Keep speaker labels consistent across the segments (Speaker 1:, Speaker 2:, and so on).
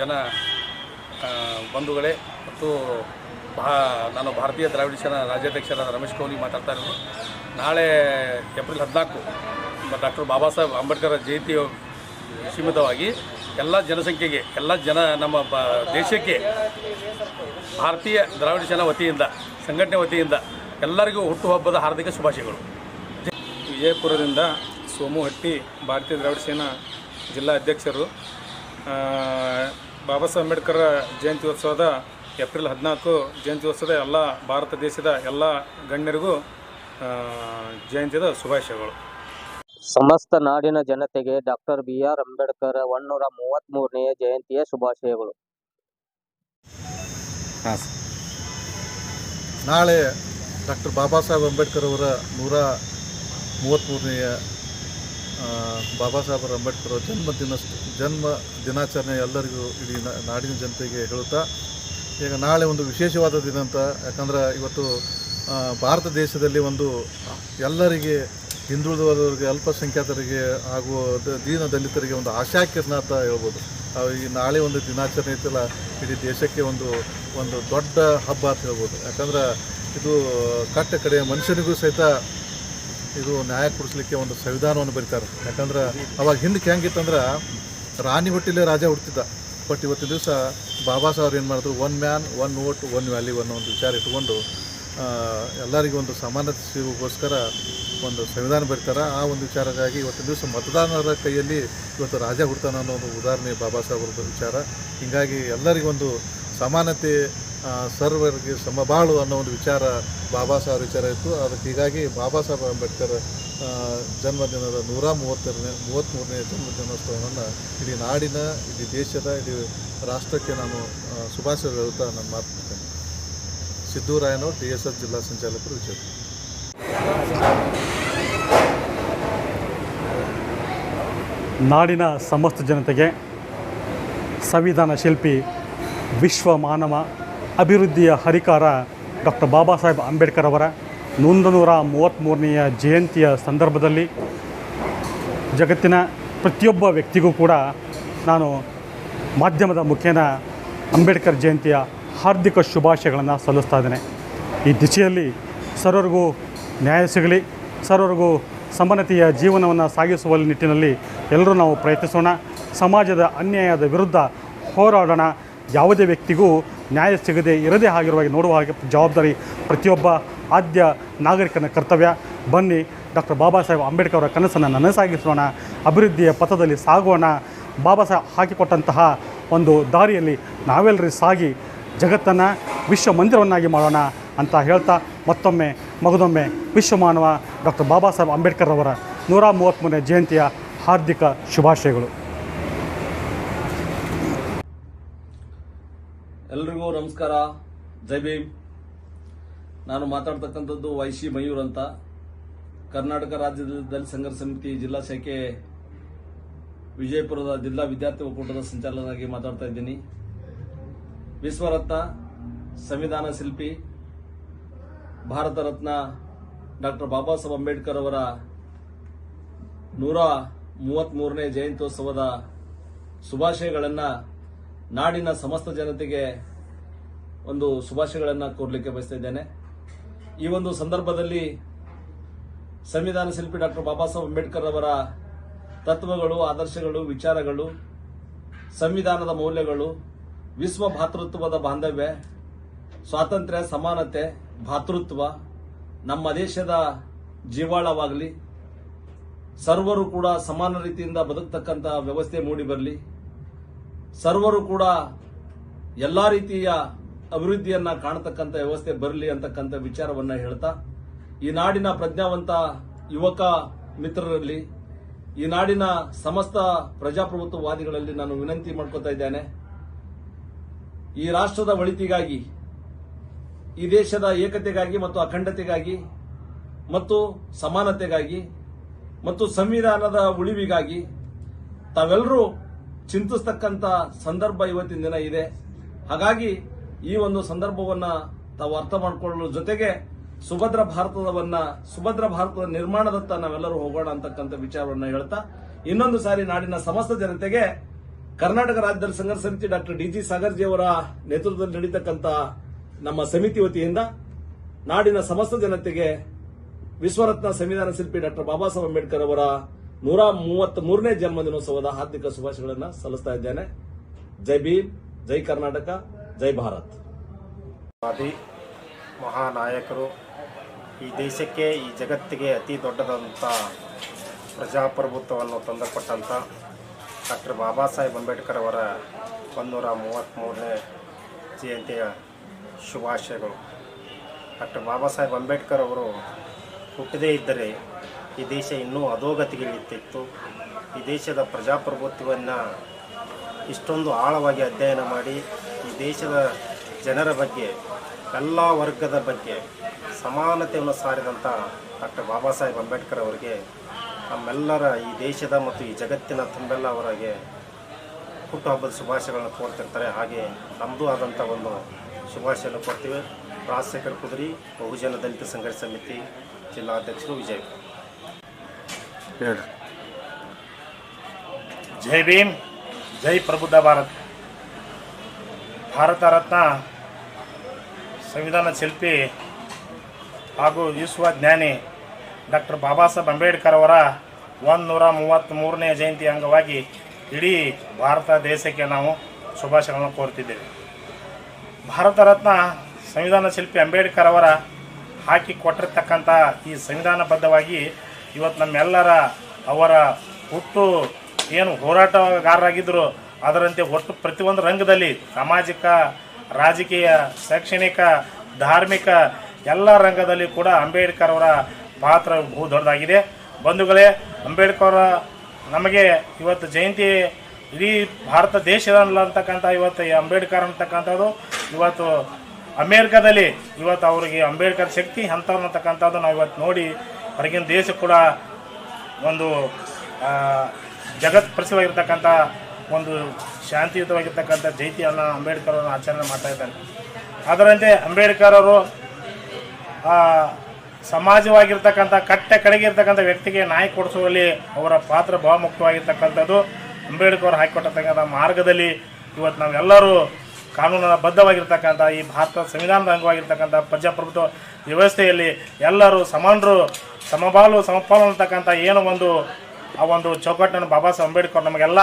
Speaker 1: ಜನ ಬಂಧುಗಳೇ ಮತ್ತು ಭಾ, ನಾನು ಭಾರತೀಯ ದ್ರಾವಿಡ ಸೇನಾ ರಾಜ್ಯಾಧ್ಯಕ್ಷರಾದ ರಮೇಶ್ ಕೌಲಿ ಮಾತಾಡ್ತಾ ಇರೋದು. ನಾಳೆ ಏಪ್ರಿಲ್ ಹದಿನಾಲ್ಕು ಡಾಕ್ಟರ್ ಬಾಬಾ ಸಾಹೇಬ್ ಅಂಬೇಡ್ಕರ್ ಜಯಂತಿ ಸೀಮಿತವಾಗಿ ಎಲ್ಲ ಜನಸಂಖ್ಯೆಗೆ, ಎಲ್ಲ ಜನ ನಮ್ಮ ಬ, ದೇಶಕ್ಕೆ ಭಾರತೀಯ ದ್ರಾವಿಡ ಸೇನಾ ವತಿಯಿಂದ, ಸಂಘಟನೆ ವತಿಯಿಂದ ಎಲ್ಲರಿಗೂ ಹುಟ್ಟುಹಬ್ಬದ ಹಾರ್ದಿಕ ಶುಭಾಶಯಗಳು.
Speaker 2: ವಿಜಯಪುರದಿಂದ ಸೋಮು ಹಟ್ಟಿ ಭಾರತೀಯ ದ್ರಾವಿಡ ಸೇನಾ ಜಿಲ್ಲಾ ಅಧ್ಯಕ್ಷರು ಬಾಬಾ ಸಾಹೇಬ್ ಅಂಬೇಡ್ಕರ್ ಜಯಂತ್ಯೋತ್ಸವದ ಏಪ್ರಿಲ್ ಹದಿನಾಲ್ಕು ಜಯಂತ್ಯೋತ್ಸವದ ಎಲ್ಲ ಭಾರತ ದೇಶದ ಎಲ್ಲ ಗಣ್ಯರಿಗೂ ಆ, ಜಯಂತಿದ ಶುಭಾಶಯಗಳು.
Speaker 3: ಸಮಸ್ತ ನಾಡಿನ ಜನತೆಗೆ ಡಾಕ್ಟರ್ ಬಿ ಆರ್ ಅಂಬೇಡ್ಕರ್ ಒನ್ನೂರ ಮೂವತ್ತ್ ಮೂರನೆಯ ಜಯಂತಿಯ ಶುಭಾಶಯಗಳು.
Speaker 4: ನಾಳೆ ಡಾಕ್ಟರ್ ಬಾಬಾ ಸಾಹೇಬ್ ಅಂಬೇಡ್ಕರ್ ಅವರ ನೂರ ಮೂವತ್ತ್ಮೂರನೆಯ ಬಾಬಾ ಸಾಹೇಬ್ ಅಂಬೇಡ್ಕರ್ ಜನ್ಮ ದಿನ ಜನ್ಮ ದಿನಾಚರಣೆ ಎಲ್ಲರಿಗೂ ಇಡೀ ನಾಡಿನ ಜನತೆಗೆ ಹೇಳುತ್ತಾ, ಈಗ ನಾಳೆ ಒಂದು ವಿಶೇಷವಾದ ದಿನ ಅಂತ, ಯಾಕಂದ್ರೆ ಇವತ್ತು ಭಾರತ ದೇಶದಲ್ಲಿ ಒಂದು ಎಲ್ಲರಿಗೆ, ಹಿಂದುಳಿದವರಿಗೆ, ಅಲ್ಪಸಂಖ್ಯಾತರಿಗೆ ಹಾಗೂ ದೀನ ದಲಿತರಿಗೆ ಒಂದು ಆಶಾಕಿರಣ ಅಂತ ಹೇಳ್ಬೋದು. ಈ ನಾಳೆ ಒಂದು ದಿನಾಚರಣೆ ಇತ್ತಲ್ಲ, ಇಡೀ ದೇಶಕ್ಕೆ ಒಂದು ಒಂದು ದೊಡ್ಡ ಹಬ್ಬ ಅಂತ ಹೇಳ್ಬೋದು. ಯಾಕಂದ್ರೆ ಇದು ಕಟ್ಟ ಕಡೆಯ ಮನುಷ್ಯನಿಗೂ ಸಹಿತ ಇದು ನ್ಯಾಯ ಕೊಡಿಸ್ಲಿಕ್ಕೆ ಒಂದು ಸಂವಿಧಾನವನ್ನು ಬರೀತಾರೆ. ಯಾಕಂದ್ರೆ ಅವಾಗ ಹಿಂದಕ್ಕೆ ಹೆಂಗಿತ್ತಂದ್ರೆ ರಾಣಿ ಹೊಟ್ಟಿಲೆ ರಾಜ ಹುಡ್ತಿದ್ದ ಬಟ್ ಇವತ್ತಿನ ದಿವಸ ಬಾಬಾ ಸಾಹೇಬ್ರು ಏನು ಮಾಡಿದ್ರು? One man one vote one value ಅನ್ನೋ ಒಂದು ವಿಚಾರ ಇಟ್ಕೊಂಡು ಎಲ್ಲರಿಗೂ ಒಂದು ಸಮಾನತೆ ಸಿಗೋಕ್ಕೋಸ್ಕರ ಒಂದು ಸಂವಿಧಾನ ಬರೀತಾರೆ. ಆ ಒಂದು ವಿಚಾರಕ್ಕಾಗಿ ಇವತ್ತಿನ ದಿವಸ ಮತದಾನದ ಕೈಯಲ್ಲಿ ಇವತ್ತು ರಾಜ ಹುಡ್ತಾನ ಅನ್ನೋ ಒಂದು ಉದಾಹರಣೆ ಬಾಬಾ ಸಾಹೇಬ್ರದ್ದು ವಿಚಾರ. ಹೀಗಾಗಿ ಎಲ್ಲರಿಗೊಂದು ಸಮಾನತೆ ಸರ್ವರಿಗೆ ಸಮಬಾಳು ಅನ್ನೋ ಒಂದು ವಿಚಾರ ಬಾಬಾ ಸಾಹೇಬ್ ವಿಚಾರ ಇತ್ತು. ಅದಕ್ಕೆ ಹೀಗಾಗಿ ಬಾಬಾ ಸಾಹೇಬ್ ಅಂಬೇಡ್ಕರ್ ಜನ್ಮದಿನದ ನೂರ ಮೂವತ್ತೆರಡನೇ ಮೂವತ್ತ್ಮೂರನೇ ಜನ್ಮದಿನೋತ್ಸವವನ್ನು ಇಡೀ ನಾಡಿನ, ಇಡೀ ದೇಶದ, ಇಡೀ ರಾಷ್ಟ್ರಕ್ಕೆ ನಾನು ಶುಭಾಶಯ ಹೇಳುತ್ತಾ ನಾನು ಮಾತನಾಡ್ತೇನೆ. ಸಿದ್ದೂರಾಯನವರು ಡಿ ಎಸ್ ಎಸ್ ಜಿಲ್ಲಾ ಸಂಚಾಲಕರು ವಿಚಾರ
Speaker 5: ನಾಡಿನ ಸಮಸ್ತ ಜನತೆಗೆ ಸಂವಿಧಾನ ಶಿಲ್ಪಿ ವಿಶ್ವ ಮಾನವ ಅಭಿವೃದ್ಧಿಯ ಹರಿಕಾರ ಡಾಕ್ಟರ್ ಬಾಬಾ ಸಾಹೇಬ್ ಅಂಬೇಡ್ಕರ್ ಅವರ ನೂರ ಮೂವತ್ತ್ಮೂರನೆಯ ಜಯಂತಿಯ ಸಂದರ್ಭದಲ್ಲಿ ಜಗತ್ತಿನ ಪ್ರತಿಯೊಬ್ಬ ವ್ಯಕ್ತಿಗೂ ಕೂಡ ನಾನು ಮಾಧ್ಯಮದ ಮುಖೇನ ಅಂಬೇಡ್ಕರ್ ಜಯಂತಿಯ ಹಾರ್ದಿಕ ಶುಭಾಶಯಗಳನ್ನು ಸಲ್ಲಿಸ್ತಾ ಇದ್ದೇನೆ. ಈ ದಿಶೆಯಲ್ಲಿ ಸರ್ವರಿಗೂ ನ್ಯಾಯ ಸಿಗಲಿ, ಸರ್ವರಿಗೂ ಸಮಾನತೆಯ ಜೀವನವನ್ನು ಸಾಗಿಸುವ ನಿಟ್ಟಿನಲ್ಲಿ ಎಲ್ಲರೂ ನಾವು ಪ್ರಯತ್ನಿಸೋಣ. ಸಮಾಜದ ಅನ್ಯಾಯದ ವಿರುದ್ಧ ಹೋರಾಡೋಣ. ಯಾವುದೇ ವ್ಯಕ್ತಿಗೂ ನ್ಯಾಯ ಸಿಗದೆ ಇರದೇ ಹಾಗೆ ನೋಡುವ ಹಾಗೆ ಜವಾಬ್ದಾರಿ ಪ್ರತಿಯೊಬ್ಬ ಆದ್ಯ ನಾಗರಿಕನ ಕರ್ತವ್ಯ. ಬನ್ನಿ, ಡಾಕ್ಟರ್ ಬಾಬಾ ಸಾಹೇಬ್ ಅಂಬೇಡ್ಕರ್ ಅವರ ಕನಸನ್ನು ನನಸಾಗಿಸೋಣ, ಅಭಿವೃದ್ಧಿಯ ಪಥದಲ್ಲಿ ಸಾಗೋಣ. ಬಾಬಾ ಸಾಹೇಬ್ ಹಾಕಿಕೊಟ್ಟಂತಹ ಒಂದು ದಾರಿಯಲ್ಲಿ ನಾವೆಲ್ಲರೂ ಸಾಗಿ ಜಗತ್ತನ್ನು ವಿಶ್ವ ಮಂದಿರವನ್ನಾಗಿ ಮಾಡೋಣ ಅಂತ ಹೇಳ್ತಾ ಮತ್ತೊಮ್ಮೆ ಮಗದೊಮ್ಮೆ ವಿಶ್ವಮಾನವ ಡಾಕ್ಟರ್ ಬಾಬಾ ಸಾಹೇಬ್ ಅಂಬೇಡ್ಕರ್ ಅವರ ನೂರ ಮೂವತ್ತ್ಮೂರನೇ ಜಯಂತಿಯ ಹಾರ್ದಿಕ ಶುಭಾಶಯಗಳು.
Speaker 1: ಎಲ್ರಿಗೂ ನಮಸ್ಕಾರ. ಜೈ ಭೀಮ್. ನಾನು ಮಾತಾಡ್ತಕ್ಕಂಥದ್ದು ವೈಶಿ ಮಯೂರ್ ಅಂತ. ಕರ್ನಾಟಕ ರಾಜ್ಯದ ದಲಿತ ಸಂಘರ್ಷ ಸಮಿತಿ ಜಿಲ್ಲಾ ಶಾಖೆ ವಿಜಯಪುರದ ಜಿಲ್ಲಾ ವಿದ್ಯಾರ್ಥಿ ಒಕ್ಕೂಟದ ಸಂಚಾಲಕನಾಗಿ ಮಾತಾಡ್ತಾ ಇದ್ದೀನಿ. ವಿಶ್ವರತ್ನ ಸಂವಿಧಾನ ಶಿಲ್ಪಿ, ಭಾರತ ರತ್ನ ಡಾಕ್ಟರ್ ಬಾಬಾ ಸಾಹೇಬ್ ಅಂಬೇಡ್ಕರ್ ಅವರ ನೂರ ಮೂವತ್ತ್ಮೂರನೇ ಜಯಂತ್ಯೋತ್ಸವದ ಶುಭಾಶಯಗಳನ್ನು ನಾಡಿನ ಸಮಸ್ತ ಜನತೆಗೆ ಒಂದು ಶುಭಾಶಯಗಳನ್ನು ಕೋರಲಿಕ್ಕೆ ಬಯಸ್ತಾ ಇದ್ದೇನೆ. ಈ ಒಂದು ಸಂದರ್ಭದಲ್ಲಿ ಸಂವಿಧಾನ ಶಿಲ್ಪಿ ಡಾಕ್ಟರ್ ಬಾಬಾ ಸಾಹೇಬ್ ಅಂಬೇಡ್ಕರ್ ಅವರ ತತ್ವಗಳು, ಆದರ್ಶಗಳು, ವಿಚಾರಗಳು, ಸಂವಿಧಾನದ ಮೌಲ್ಯಗಳು, ವಿಶ್ವ ಭಾತೃತ್ವದ ಬಾಂಧವ್ಯ, ಸ್ವಾತಂತ್ರ್ಯ, ಸಮಾನತೆ, ಭಾತೃತ್ವ, ನಮ್ಮ ದೇಶದ ಜೀವಾಳವಾಗಲಿ, ಸರ್ವರು ಕೂಡ ಸಮಾನ ರೀತಿಯಿಂದ ಬದುಕ್ತಕ್ಕಂಥ ವ್ಯವಸ್ಥೆ ಮೂಡಿ ಬರಲಿ ಸರ್ವರು ಕೂಡ ಎಲ್ಲ ರೀತಿಯ ಅಭಿವೃದ್ಧಿಯನ್ನ ಕಾಣತಕ್ಕಂಥ ವ್ಯವಸ್ಥೆ ಬರಲಿ ಅಂತಕ್ಕಂಥ ವಿಚಾರವನ್ನ ಹೇಳ್ತಾ, ಈ ನಾಡಿನ ಪ್ರಜ್ಞಾವಂತ ಯುವಕ ಮಿತ್ರರಲ್ಲಿ, ಈ ನಾಡಿನ ಸಮಸ್ತ ಪ್ರಜಾಪ್ರಭುತ್ವವಾದಿಗಳಲ್ಲಿ ನಾನು ವಿನಂತಿ ಮಾಡ್ಕೊತಾ ಇದ್ದೇನೆ. ಈ ರಾಷ್ಟ್ರದ ಒಳಿತಿಗಾಗಿ, ಈ ದೇಶದ ಏಕತೆಗಾಗಿ ಮತ್ತು ಅಖಂಡತೆಗಾಗಿ ಮತ್ತು ಸಮಾನತೆಗಾಗಿ ಮತ್ತು ಸಂವಿಧಾನದ ಉಳಿವಿಗಾಗಿ ತಾವೆಲ್ಲರೂ ಚಿಂತಿಸ್ತಕ್ಕಂಥ ಸಂದರ್ಭ ಇವತ್ತಿನ ದಿನ ಇದೆ. ಹಾಗಾಗಿ ಈ ಒಂದು ಸಂದರ್ಭವನ್ನ ತಾವು ಅರ್ಥ ಮಾಡಿಕೊಳ್ಳುವ ಜೊತೆಗೆ ಸುಭದ್ರ ಭಾರತದವನ್ನ ಸುಭದ್ರ ಭಾರತದ ನಿರ್ಮಾಣದತ್ತ ನಾವೆಲ್ಲರೂ ಹೋಗೋಣ ಅಂತಕ್ಕಂಥ ವಿಚಾರವನ್ನ ಹೇಳ್ತಾ, ಇನ್ನೊಂದು ಸಾರಿ ನಾಡಿನ ಸಮಸ್ತ ಜನತೆಗೆ
Speaker 6: ಕರ್ನಾಟಕ ರಾಜ್ಯದ ಸಂಘರ್ಷ ಸಮಿತಿ ಡಾಕ್ಟರ್ ಡಿ ಜಿ ಸಾಗರ್ಜಿ ಅವರ ನೇತೃತ್ವದಲ್ಲಿ ನಡೀತಕ್ಕಂಥ ನಮ್ಮ ಸಮಿತಿ ವತಿಯಿಂದ ನಾಡಿನ ಸಮಸ್ತ ಜನತೆಗೆ ವಿಶ್ವರತ್ನ ಸಂವಿಧಾನ ಶಿಲ್ಪಿ ಡಾಕ್ಟರ್ ಬಾಬಾ ಸಾಹೇಬ್ ಅಂಬೇಡ್ಕರ್ ಅವರ ನೂರ ಮೂವತ್ತ್ ಮೂರನೇ ಜನ್ಮದಿನೋತ್ಸವದ ಹಾರ್ದಿಕ ಶುಭಾಶಯಗಳನ್ನು ಸಲ್ಲಿಸ್ತಾ ಇದ್ದೇನೆ. ಜೈ ಭೀಮ್, ಜೈ ಕರ್ನಾಟಕ. ಜೈ ಭಾರತ್.
Speaker 7: ವಾದಿ ಮಹಾನಾಯಕರು ಈ ದೇಶಕ್ಕೆ, ಈ ಜಗತ್ತಿಗೆ ಅತಿ ದೊಡ್ಡದಂಥ ಪ್ರಜಾಪ್ರಭುತ್ವವನ್ನು ತಂದುಕೊಟ್ಟಂಥ ಡಾಕ್ಟರ್ ಬಾಬಾ ಸಾಹೇಬ್ ಅಂಬೇಡ್ಕರ್ ಅವರ ಒಂದೂರ ಮೂವತ್ತ್ಮೂರನೇ ಜಯಂತಿಯ ಶುಭಾಶಯಗಳು. ಡಾಕ್ಟರ್ ಬಾಬಾ ಸಾಹೇಬ್ ಅಂಬೇಡ್ಕರ್ ಅವರು ಹುಟ್ಟದೇ ಇದ್ದರೆ ಈ ದೇಶ ಇನ್ನೂ ಅಧೋಗತಿಗಿಳಿತಿತ್ತು ಈ ದೇಶದ ಪ್ರಜಾಪ್ರಭುತ್ವವನ್ನು ಇಷ್ಟೊಂದು ಆಳವಾಗಿ ಅಧ್ಯಯನ ಮಾಡಿ ದೇಶದ ಜನರ ಬಗ್ಗೆ, ಎಲ್ಲ ವರ್ಗದ ಬಗ್ಗೆ ಸಮಾನತೆಯನ್ನು ಸಾರಿದಂಥ ಡಾಕ್ಟರ್ ಬಾಬಾ ಸಾಹೇಬ್ ಅಂಬೇಡ್ಕರ್ ಅವರಿಗೆ, ನಮ್ಮೆಲ್ಲರ ಈ ದೇಶದ ಮತ್ತು ಈ ಜಗತ್ತಿನ ತುಂಬೆಲ್ಲ ಅವರಿಗೆ ಹುಟ್ಟುಹಬ್ಬದ ಶುಭಾಶಯಗಳನ್ನು ಕೋರ್ತಿರ್ತಾರೆ. ಹಾಗೆ ನಮ್ಮದು ಆದಂಥ ಒಂದು ಶುಭಾಶಯವನ್ನು ಕೊಡ್ತೀವಿ ರಾಜಶೇಖರ್ ಕುದುರಿ, ಬಹುಜನ ದಲಿತ ಸಂಘರ್ಷ ಸಮಿತಿ ಜಿಲ್ಲಾಧ್ಯಕ್ಷರು ವಿಜಯ್.
Speaker 8: ಜೈ ಭೀಮ್, ಜೈ ಪ್ರಬುದ್ಧ ಭಾರತ್. ಭಾರತ ರತ್ನ ಸಂವಿಧಾನ ಶಿಲ್ಪಿ ಹಾಗೂ ವಿಶ್ವ ಜ್ಞಾನಿ ಡಾಕ್ಟರ್ ಬಾಬಾ ಸಾಹೇಬ್ ಅಂಬೇಡ್ಕರ್ ಅವರ ಒಂದು ನೂರ ಮೂವತ್ತ್ಮೂರನೇ ಜಯಂತಿ ಅಂಗವಾಗಿ ಇಡೀ ಭಾರತ ದೇಶಕ್ಕೆ ನಾವು ಶುಭಾಶಯಗಳನ್ನು ಕೋರ್ತಿದ್ದೇವೆ. ಭಾರತ ರತ್ನ ಸಂವಿಧಾನ ಶಿಲ್ಪಿ ಅಂಬೇಡ್ಕರ್ ಅವರ ಹಾಕಿ ಕೊಟ್ಟಿರ್ತಕ್ಕಂಥ ಈ ಸಂವಿಧಾನಬದ್ಧವಾಗಿ ಇವತ್ತು ನಮ್ಮೆಲ್ಲರ ಅವರ ಹುಟ್ಟು ಏನು ಹೋರಾಟಗಾರರಾಗಿದ್ದರು ಅದರಂತೆ ಒಟ್ಟು ಪ್ರತಿಯೊಂದು ರಂಗದಲ್ಲಿ ಸಾಮಾಜಿಕ, ರಾಜಕೀಯ, ಶೈಕ್ಷಣಿಕ, ಧಾರ್ಮಿಕ ಎಲ್ಲ ರಂಗದಲ್ಲಿ ಕೂಡ ಅಂಬೇಡ್ಕರ್ ಅವರ ಪಾತ್ರ ಬಹು ದೊಡ್ಡದಾಗಿದೆ. ಬಂಧುಗಳೇ, ಅಂಬೇಡ್ಕರ್ ನಮಗೆ ಇವತ್ತು ಜಯಂತಿ ಇಡೀ ಭಾರತ ದೇಶದಲ್ಲಂತಕ್ಕಂಥ ಇವತ್ತು ಅಂಬೇಡ್ಕರ್ ಅಂತಕ್ಕಂಥದ್ದು ಇವತ್ತು ಅಮೇರಿಕಾದಲ್ಲಿ ಇವತ್ತು ಅವರಿಗೆ ಅಂಬೇಡ್ಕರ್ ಶಕ್ತಿ, ಅಂತ ಅಂತಕ್ಕಂಥದ್ದು ನಾವು ಇವತ್ತು ನೋಡಿ, ಹೊರಗಿನ ದೇಶ ಕೂಡ ಒಂದು ಜಗತ್ ಪ್ರಸಿದ್ಧವಾಗಿರ್ತಕ್ಕಂಥ ಒಂದು ಶಾಂತಿಯುತವಾಗಿರ್ತಕ್ಕಂಥ ಜಯಂತಿಯನ್ನು ಅಂಬೇಡ್ಕರ್ ಅವರು ಆಚರಣೆ ಮಾಡ್ತಾ ಇದ್ದಾರೆ. ಅದರಂತೆ ಅಂಬೇಡ್ಕರ್ ಅವರು ಸಮಾಜವಾಗಿರ್ತಕ್ಕಂಥ, ಕಟ್ಟೆ ಕಡೆಗಿರ್ತಕ್ಕಂಥ ವ್ಯಕ್ತಿಗೆ ನಾಯಿ ಕೊಡಿಸುವಲ್ಲಿ ಅವರ ಪಾತ್ರ ಬಹುಮುಖ್ಯವಾಗಿರ್ತಕ್ಕಂಥದ್ದು ಅಂಬೇಡ್ಕರ್ ಹಾಕಿಕೊಟ್ಟಿರ್ತಕ್ಕಂಥ ಮಾರ್ಗದಲ್ಲಿ ಇವತ್ತು ನಾವೆಲ್ಲರೂ ಕಾನೂನಿನ ಬದ್ಧವಾಗಿರ್ತಕ್ಕಂಥ, ಈ ಭಾರತ ಸಂವಿಧಾನದ ಅಂಗವಾಗಿರ್ತಕ್ಕಂಥ ಪ್ರಜಾಪ್ರಭುತ್ವ ವ್ಯವಸ್ಥೆಯಲ್ಲಿ ಎಲ್ಲರೂ ಸಮಾನರು ಸಮಬಾಲು, ಸಮಪಾಲು ಅಂತಕ್ಕಂಥ ಏನೋ ಒಂದು, ಆ ಒಂದು ಚೌಕಟ್ಟನ್ನು ಬಾಬಾ ಸಾಹೇಬ್ ಅಂಬೇಡ್ಕರ್ ನಮಗೆಲ್ಲ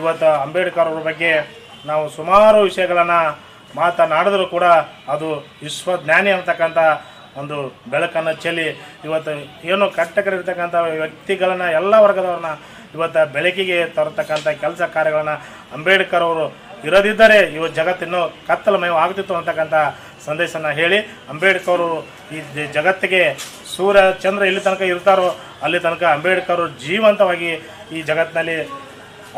Speaker 8: ಇವತ್ತು ಅಂಬೇಡ್ಕರ್ ಅವ್ರ ಬಗ್ಗೆ ನಾವು ಸುಮಾರು ವಿಷಯಗಳನ್ನು ಮಾತನಾಡಿದ್ರು ಕೂಡ ಅದು ವಿಶ್ವಜ್ಞಾನಿ ಅಂತಕ್ಕಂಥ ಒಂದು ಬೆಳಕನ್ನು ಚೆಲ್ಲಿ ಇವತ್ತು ಏನು ಕಟ್ಟಕರಿರ್ತಕ್ಕಂಥ ವ್ಯಕ್ತಿಗಳನ್ನು ಎಲ್ಲ ವರ್ಗದವ್ರನ್ನ ಇವತ್ತು ಬೆಳಕಿಗೆ ತರತಕ್ಕಂಥ ಕೆಲಸ ಕಾರ್ಯಗಳನ್ನು ಅಂಬೇಡ್ಕರ್ ಅವರು ಇರದಿದ್ದರೆ ಇವತ್ತು ಜಗತ್ತಿನ್ನು ಕತ್ತಲಮಯ ಆಗ್ತಿತ್ತು ಅಂತಕ್ಕಂಥ ಸಂದೇಶನ ಹೇಳಿ ಅಂಬೇಡ್ಕರ್ ಈ ಜಗತ್ತಿಗೆ ಸೂರ್ಯ, ಚಂದ್ರ ಇಲ್ಲಿ ತನಕ ಇರ್ತಾರೋ ಅಲ್ಲಿ ತನಕ ಅಂಬೇಡ್ಕರ್ ಜೀವಂತವಾಗಿ ಈ ಜಗತ್ತಿನಲ್ಲಿ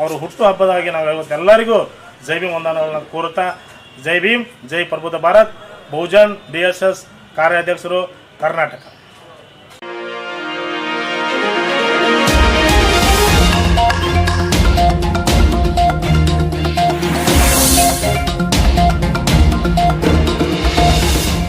Speaker 8: ಅವರು ಹುಟ್ಟು ಹಬ್ಬದಾಗಿ ನಾವು ಇವತ್ತೆಲ್ಲರಿಗೂ ಜೈ ಭೀಮ್ ವಂದನಗಳನ್ನು ಕೋರುತ್ತಾ, ಜೈ ಭೀಮ್, ಜೈ ಪ್ರಬುದ್ಧ Bharat, Bahujan, D S S ಕಾರ್ಯಾಧ್ಯಕ್ಷರು, Karnataka.